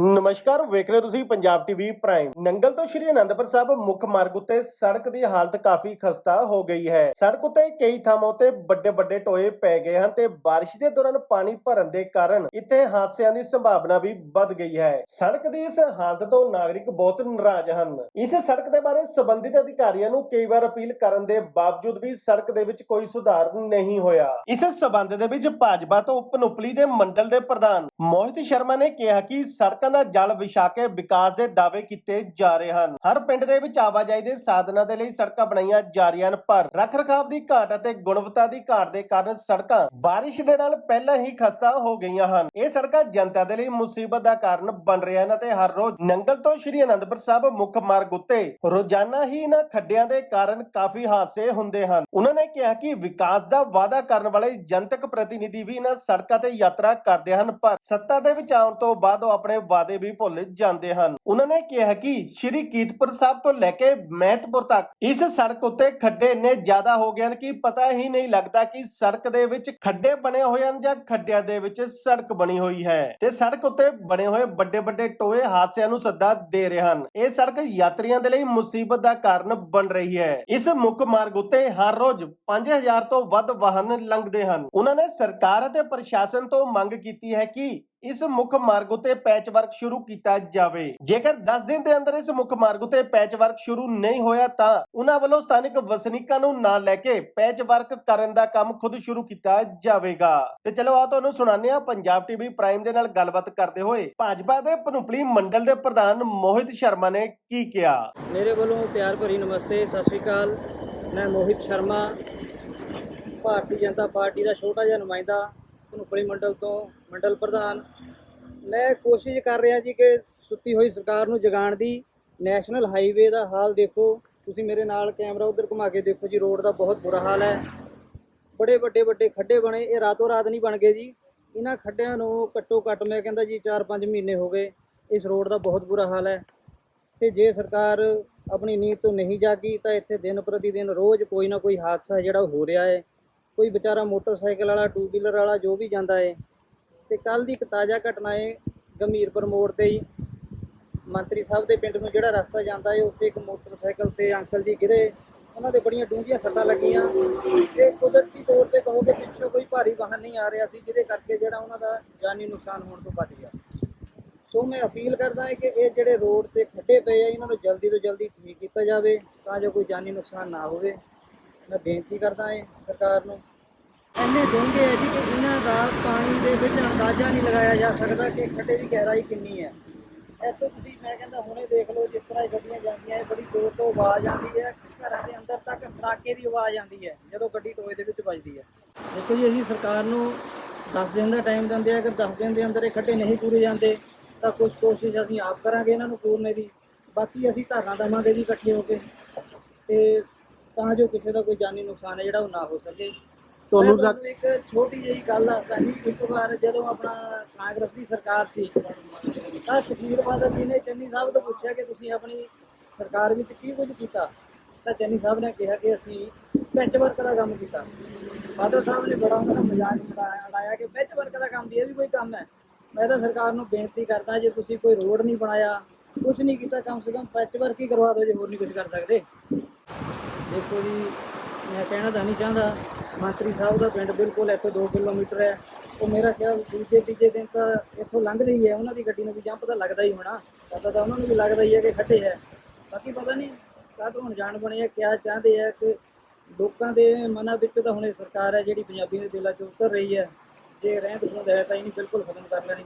ਨਮਸਕਾਰ, ਵੇਖ ਰਹੇ ਹੋ ਤੁਸੀਂ ਪੰਜਾਬ ਟੀਵੀ ਪ੍ਰਾਈਮ ਨੰਗਲ ਤੋਂ ਸ਼੍ਰੀ ਅਨੰਦਪੁਰ ਸਾਹਿਬ ਮੁੱਖ ਮਾਰਗ ਉੱਤੇ ਸੜਕ ਦੀ ਹਾਲਤ ਕਾਫੀ ਖਸਤਾ ਹੋ ਗਈ ਹੈ। ਸੜਕ ਉੱਤੇ ਕਈ ਥਾਵਾਂ ਉੱਤੇ ਵੱਡੇ ਵੱਡੇ ਟੋਏ ਪੈ ਗਏ ਹਨ ਤੇ ਬਾਰਿਸ਼ ਦੇ ਦੌਰਾਨ ਪਾਣੀ ਭਰਨ ਦੇ ਕਾਰਨ ਇੱਥੇ ਹਾਦਸਿਆਂ ਦੀ ਸੰਭਾਵਨਾ ਵੀ ਵੱਧ ਗਈ ਹੈ। ਸੜਕ ਦੀ ਇਸ ਹਾਲਤ ਤੋਂ ਨਾਗਰਿਕ ਬਹੁਤ ਨਾਰਾਜ਼ ਹਨ। ਇਸ ਸੜਕ ਦੇ ਬਾਰੇ ਸੰਬੰਧਿਤ ਅਧਿਕਾਰੀਆਂ ਨੂੰ ਕਈ ਵਾਰ ਅਪੀਲ ਕਰਨ ਦੇ ਬਾਵਜੂਦ ਵੀ ਸੜਕ ਦੇ ਵਿੱਚ ਕੋਈ ਸੁਧਾਰ ਨਹੀਂ ਹੋਇਆ। ਇਸ ਸਬੰਧ ਦੇ ਵਿੱਚ ਭਾਜਪਾ ਤੋਂ ਉਪਨੁਪਲੀ ਦੇ ਮੰਡਲ ਦੇ ਪ੍ਰਧਾਨ ਮੋਹਿਤ ਸ਼ਰਮਾ ਨੇ ਕਿਹਾ ਕਿ ਸੜਕਾਂ ਦਾ ਜਲ ਵਿਛਾ ਕੇ ਵਿਕਾਸ ਦੇ ਦਾਅਵੇ ਕੀਤੇ ਜਾ ਰਹੇ ਹਨ। ਹਰ ਪਿੰਡ ਦੇ ਵਿੱਚ ਆਵਾਜਾਈ ਦੇ ਸਾਧਨਾਂ ਦੇ ਲਈ ਸੜਕਾਂ ਬਣਾਈਆਂ ਜਾ ਰਹੀਆਂ ਹਨ, ਪਰ ਰੱਖ-ਰਖਾਵ ਦੀ ਘਾਟ ਅਤੇ ਗੁਣਵੱਤਾ ਦੀ ਘਾਟ ਦੇ ਕਾਰਨ ਸੜਕਾਂ ਬਾਰਿਸ਼ ਦੇ ਨਾਲ ਪਹਿਲਾਂ ਹੀ ਖਸਤਾ ਹੋ ਗਈਆਂ ਹਨ। ਇਹ ਸੜਕਾਂ ਜਨਤਾ ਦੇ ਲਈ ਮੁਸੀਬਤ ਦਾ ਕਾਰਨ ਬਣ ਰਹੀਆਂ ਹਨ ਅਤੇ ਹਰ ਰੋਜ਼ ਨੰਗਲ ਤੋਂ ਸ਼੍ਰੀ ਅਨੰਦਪੁਰ ਸਾਹਿਬ ਮੁੱਖ ਮਾਰਗ ਉੱਤੇ ਰੋਜ਼ਾਨਾ ਹੀ ਇਹਨਾਂ ਖੱਡਿਆਂ ਦੇ ਕਾਰਨ ਕਾਫੀ ਹਾਦਸੇ ਹੁੰਦੇ ਹਨ। ਉਹਨਾਂ ਨੇ ਕਿਹਾ ਕਿ ਵਿਕਾਸ ਦਾ ਵਾਅਦਾ ਕਰਨ ਵਾਲੇ ਜਨਤਕ ਪ੍ਰਤੀਨਿਧੀ ਵੀ ਇਹਨਾਂ ਸੜਕਾਂ ਤੇ ਯਾਤਰਾ ਕਰਦੇ ਹਨ, ਪਰ ਸੱਤਾ ਦੇ ਵਿੱਚ ਆਉਣ ਤੋਂ ਬਾਅਦ ਉਹ ਆਪਣੇ ਵਾਅਦੇ ਵੀ ਭੁੱਲ ਜਾਂਦੇ ਹਨ। ਉਹਨਾਂ ਨੇ ਕਿਹਾ ਕਿ ਸ਼੍ਰੀ ਕੀਰਤਪੁਰ ਸਾਹਿਬ ਤੋਂ ਲੈ ਕੇ ਮਹਿਤਪੁਰ ਤੱਕ ਇਸ ਸੜਕ ਉੱਤੇ ਖੱਡੇ ਇੰਨੇ ਜ਼ਿਆਦਾ ਹੋ ਗਏ ਹਨ ਕਿ ਪਤਾ ਹੀ ਨਹੀਂ ਲੱਗਦਾ ਕਿ ਸੜਕ ਦੇ ਵਿੱਚ ਖੱਡੇ ਬਣੇ ਹੋਏ ਹਨ ਜਾਂ ਖੱਡਿਆਂ ਦੇ ਵਿੱਚ ਸੜਕ ਬਣੀ ਹੋਈ ਹੈ। ਤੇ ਸੜਕ ਉੱਤੇ ਬਣੇ ਹੋਏ ਵੱਡੇ ਵੱਡੇ ਟੋਏ ਹਾਦਸਿਆਂ ਨੂੰ ਸੱਦਾ ਦੇ ਰਹੇ ਹਨ। ਇਹ ਸੜਕ ਯਾਤਰੀਆਂ ਦੇ ਲਈ ਮੁਸੀਬਤ ਦਾ ਕਾਰਨ ਬਣ ਰਹੀ ਹੈ। ਇਸ ਮੁੱਖ ਮਾਰਗ ਉੱਤੇ ਹਰ ਰੋਜ਼ 5000 ਤੋਂ ਵੱਧ ਵਾਹਨ ਲੰਘਦੇ ਹਨ। ਉਹਨਾਂ ਨੇ ਸਰਕਾਰ ਅਤੇ ਪ੍ਰਸ਼ਾਸਨ ਤੋਂ ਮੰਗ ਕੀਤੀ ਹੈ ਕਿ ਇਸ ਮੁੱਖ ਮਾਰਗ ਉਤੇ ਪੈਚ ਵਰਕ ਸ਼ੁਰੂ ਕੀਤਾ ਜਾਵੇ। ਜੇਕਰ 10 ਦਿਨ ਦੇ ਅੰਦਰ ਇਸ ਮੁੱਖ ਮਾਰਗ ਉਤੇ ਪੈਚ ਵਰਕ ਸ਼ੁਰੂ ਨਹੀਂ ਹੋਇਆ ਤਾਂ ਉਹਨਾਂ ਵੱਲੋਂ ਸਥਾਨਕ ਵਸਨੀਕਾਂ ਨੂੰ ਨਾਲ ਲੈ ਕੇ ਪੈਚ ਵਰਕ ਕਰਨ ਦਾ ਕੰਮ ਖੁਦ ਸ਼ੁਰੂ ਕੀਤਾ ਜਾਵੇਗਾ। ਤੇ ਚਲੋ ਆ ਤੁਹਾਨੂੰ ਸੁਣਾਉਂਦੇ ਆ ਪੰਜਾਬ ਟੀਵੀ ਪ੍ਰਾਈਮ ਦੇ ਨਾਲ ਗੱਲਬਾਤ ਕਰਦੇ ਹੋਏ ਭਾਜਪਾ ਦੇ ਪਨੂਪਲੀ ਮੰਡਲ ਦੇ ਪ੍ਰਧਾਨ ਮੋਹਿਤ ਸ਼ਰਮਾ ਨੇ ਕੀ ਕਿਹਾ? ਮੇਰੇ ਵੱਲੋਂ ਪਿਆਰ ਭਰੀ ਨਮਸਤੇ, ਸਤਿ ਸ਼੍ਰੀ ਅਕਾਲ। ਮੈਂ ਮੋਹਿਤ ਸ਼ਰਮਾ। ਭਾਰਤੀ ਜਨਤਾ ਪਾਰਟੀ ਦਾ ਛੋਟਾ ਜਿਹਾ ਨੁਮਾਇੰਦਾ ਧਨੂਪੜੀ ਮੰਡਲ ਤੋਂ ਮੰਡਲ ਪ੍ਰਧਾਨ। ਮੈਂ ਕੋਸ਼ਿਸ਼ ਕਰ ਰਿਹਾ ਜੀ ਕਿ ਸੁੱਤੀ ਹੋਈ ਸਰਕਾਰ ਨੂੰ ਜਗਾਉਣ ਦੀ। ਨੈਸ਼ਨਲ ਹਾਈਵੇ ਦਾ ਹਾਲ ਦੇਖੋ। ਤੁਸੀਂ ਮੇਰੇ ਨਾਲ ਕੈਮਰਾ ਉਧਰ ਘੁਮਾ ਕੇ ਦੇਖੋ ਜੀ, ਰੋਡ ਦਾ ਬਹੁਤ ਬੁਰਾ ਹਾਲ ਹੈ। ਬੜੇ ਵੱਡੇ ਵੱਡੇ ਖੱਡੇ ਬਣੇ, ਇਹ ਰਾਤੋਂ ਰਾਤ ਨਹੀਂ ਬਣ ਗਏ ਜੀ। ਇਹਨਾਂ ਖੱਡਿਆਂ ਨੂੰ ਘੱਟੋ ਘੱਟ ਮੈਂ ਕਹਿੰਦਾ ਜੀ 4-5 ਮਹੀਨੇ ਹੋ ਗਏ, ਇਸ ਰੋਡ ਦਾ ਬਹੁਤ ਬੁਰਾ ਹਾਲ ਹੈ। ਤੇ ਜੇ ਸਰਕਾਰ ਆਪਣੀ ਨੀਂਦ ਤੋਂ ਨਹੀਂ ਜਾਗੀ ਤਾਂ ਇੱਥੇ ਦਿਨ ਪ੍ਰਤੀ ਦਿਨ ਰੋਜ਼ ਕੋਈ ਨਾ ਕੋਈ ਹਾਦਸਾ ਜਿਹੜਾ ਹੋ ਰਿਹਾ ਹੈ। ਕੋਈ ਵਿਚਾਰਾ ਮੋਟਰਸਾਈਕਲ ਵਾਲਾ ਟੂ ਵੀਲਰ ਵਾਲਾ, ਜੋ ਵੀ ਜਾਂਦਾ ਏ। ਤੇ ਕੱਲ ਦੀ ਇੱਕ ਤਾਜ਼ਾ ਘਟਨਾ ਏ ਗੰਭੀਰਪੁਰ ਮੋੜ ਤੇ ਹੀ। ਮੰਤਰੀ ਸਾਹਿਬ ਦੇ ਪਿੰਡ ਨੂੰ ਜਿਹੜਾ ਰਸਤਾ ਜਾਂਦਾ ਏ, ਉੱਥੇ ਇੱਕ ਮੋਟਰਸਾਈਕਲ ਤੇ ਅੰਕਲ ਜੀ ਗਿਰੇ। ਉਹਨਾਂ ਦੇ ਬੜੀਆਂ ਡੂੰਘੀਆਂ ਸੱਟਾਂ ਲੱਗੀਆਂ। ਤੇ ਕੁਦਰਤੀ ਤੌਰ ਤੇ ਕਹੋਗੇ ਪਿੱਛੋਂ ਕੋਈ ਭਾਰੀ ਵਾਹਨ ਨਹੀਂ ਆ ਰਿਹਾ ਸੀ, ਜਿਹਦੇ ਕਰਕੇ ਜਿਹੜਾ ਉਹਨਾਂ ਦਾ ਜਾਨੀ ਨੁਕਸਾਨ ਹੋਣ ਤੋਂ ਬਚ ਗਿਆ। ਸੋ ਮੈਂ ਅਪੀਲ ਕਰਦਾ ਹਾਂ ਕਿ ਇਹ ਜਿਹੜੇ ਰੋਡ ਤੇ ਖੱਡੇ ਪਏ ਆ, ਇਹਨਾਂ ਨੂੰ ਜਲਦੀ ਤੋਂ ਜਲਦੀ ਠੀਕ ਕੀਤਾ ਜਾਵੇ, ਤਾਂ ਜੋ ਕੋਈ ਜਾਨੀ ਨੁਕਸਾਨ ਨਾ ਹੋਵੇ। ਮੈਂ ਬੇਨਤੀ ਕਰਦਾ ਹਾਂ ਸਰਕਾਰ ਨੂੰ ਇੰਨੇ ਡੂੰਘੇ ਹੈ ਜੀ ਕਿ ਇਹਨਾਂ ਦਾ ਪਾਣੀ ਦੇ ਵਿੱਚ ਅੰਦਾਜ਼ਾ ਨਹੀਂ ਲਗਾਇਆ ਜਾ ਸਕਦਾ ਕਿ ਖੱਡੇ ਦੀ ਗਹਿਰਾਈ ਕਿੰਨੀ ਹੈ। ਇੱਥੋਂ ਤੁਸੀਂ, ਮੈਂ ਕਹਿੰਦਾ ਹੁਣੇ ਦੇਖ ਲਓ ਜਿਸ ਤਰ੍ਹਾਂ ਇਹ ਗੱਡੀਆਂ ਜਾਂਦੀਆਂ ਹੈ ਬੜੀ ਜ਼ੋਰ ਤੋਂ ਆਵਾਜ਼ ਆਉਂਦੀ ਹੈ, ਘਰਾਂ ਦੇ ਅੰਦਰ ਤੱਕ ਖੜਾਕੇ ਦੀ ਆਵਾਜ਼ ਆਉਂਦੀ ਹੈ, ਜਦੋਂ ਗੱਡੀ ਟੋਏ ਦੇ ਵਿੱਚ ਵੱਜਦੀ ਹੈ। ਦੇਖੋ ਜੀ, ਅਸੀਂ ਸਰਕਾਰ ਨੂੰ 10 ਦਿਨ ਦਾ ਟਾਈਮ ਦਿੰਦੇ ਆ, ਅਗਰ 10 ਦਿਨ ਦੇ ਅੰਦਰ ਇਹ ਖੱਡੇ ਨਹੀਂ ਪੂਰੇ ਜਾਂਦੇ, ਤਾਂ ਕੁਝ ਕੋਸ਼ਿਸ਼ ਅਸੀਂ ਆਪ ਕਰਾਂਗੇ ਇਹਨਾਂ ਨੂੰ ਪੂਰਨੇ ਦੀ। ਬਾਕੀ ਅਸੀਂ ਧਰਨਾ ਦੇਵਾਂਗੇ ਜੀ ਇਕੱਠੇ ਹੋ ਕੇ, ਤੇ ਤਾਂ ਜੋ ਕਿਸੇ ਦਾ ਕੋਈ ਜਾਨੀ ਨੁਕਸਾਨ ਹੈ ਜਿਹੜਾ ਉਹ ਨਾ ਹੋ ਸਕੇ। ਤੁਹਾਨੂੰ ਇੱਕ ਛੋਟੀ ਜਿਹੀ ਗੱਲ ਦੱਸਦਾ ਜੀ ਇੱਕ ਵਾਰ ਜਦੋਂ ਆਪਣਾ ਕਾਂਗਰਸ ਦੀ ਸਰਕਾਰ ਸੀ ਤਾਂ ਸੁਖਬੀਰ ਬਾਦਲ ਜੀ ਨੇ ਚੰਨੀ ਸਾਹਿਬ ਤੋਂ ਪੁੱਛਿਆ ਕਿ ਤੁਸੀਂ ਆਪਣੀ ਸਰਕਾਰ ਵਿੱਚ ਕੀ ਕੁਝ ਕੀਤਾ? ਤਾਂ ਚੰਨੀ ਸਾਹਿਬ ਨੇ ਕਿਹਾ ਕਿ ਅਸੀਂ ਪੈਚ ਵਰਕ ਦਾ ਕੰਮ ਕੀਤਾ। ਬਾਦਲ ਸਾਹਿਬ ਨੇ ਬੜਾ ਉਹਨਾਂ ਦਾ ਮਜ਼ਾਕ ਉਡਾਇਆ ਉਡਾਇਆ ਕਿ ਪੈਚ ਵਰਕ ਦਾ ਕੰਮ ਵੀ ਇਹ ਵੀ ਕੋਈ ਕੰਮ ਹੈ। ਮੈਂ ਤਾਂ ਸਰਕਾਰ ਨੂੰ ਬੇਨਤੀ ਕਰਦਾ ਜੇ ਤੁਸੀਂ ਕੋਈ ਰੋਡ ਨਹੀਂ ਬਣਾਇਆ ਕੁਝ ਨਹੀਂ ਕੀਤਾ ਕਮ ਸੇ ਕਮ ਪੈਚ ਵਰਕ ਹੀ ਕਰਵਾ ਦਿਓ ਜੇ ਹੋਰ ਨਹੀਂ ਕੁਝ ਕਰ ਸਕਦੇ। ਦੇਖੋ ਜੀ ਮੈਂ ਕਹਿਣਾ ਤਾਂ ਨਹੀਂ ਚਾਹੁੰਦਾ ਮੰਤਰੀ ਸਾਹਿਬ ਦਾ ਪਿੰਡ ਬਿਲਕੁਲ ਇੱਥੇ 2 ਕਿਲੋਮੀਟਰ ਹੈ। ਉਹ ਮੇਰਾ ਖਿਆਲ ਦੂਜੇ, ਤੀਜੇ ਦਿਨ ਤਾਂ ਇੱਥੋਂ ਲੰਘ ਰਹੀ ਹੈ। ਉਹਨਾਂ ਦੀ ਗੱਡੀ ਨੂੰ ਵੀ ਜੰਪ ਤਾਂ ਲੱਗਦਾ ਹੀ ਹੋਣਾ। ਪਤਾ ਤਾਂ ਉਹਨਾਂ ਨੂੰ ਵੀ ਲੱਗਦਾ ਹੀ ਹੈ ਕਿ ਖੱਡੇ ਹੈ। ਬਾਕੀ ਪਤਾ ਨਹੀਂ ਕਾਹਤੋਂ ਅਣਜਾਣ ਬਣੇ ਆ, ਕਿਆ ਚਾਹੁੰਦੇ ਆ ਕਿ ਲੋਕਾਂ ਦੇ ਮਨਾਂ ਵਿੱਚ ਤਾਂ ਹੁਣ ਇਹ ਸਰਕਾਰ ਹੈ ਜਿਹੜੀ ਪੰਜਾਬੀ ਦੇ ਦਿਲਾਂ 'ਚ ਉਤਰ ਰਹੀ ਹੈ। ਜੇ ਰਹਿੰਦ ਖੂੰਹਦ ਹੈ ਤਾਂ ਇਹਨੂੰ ਬਿਲਕੁਲ ਖਤਮ ਕਰ ਲੈਣੀ।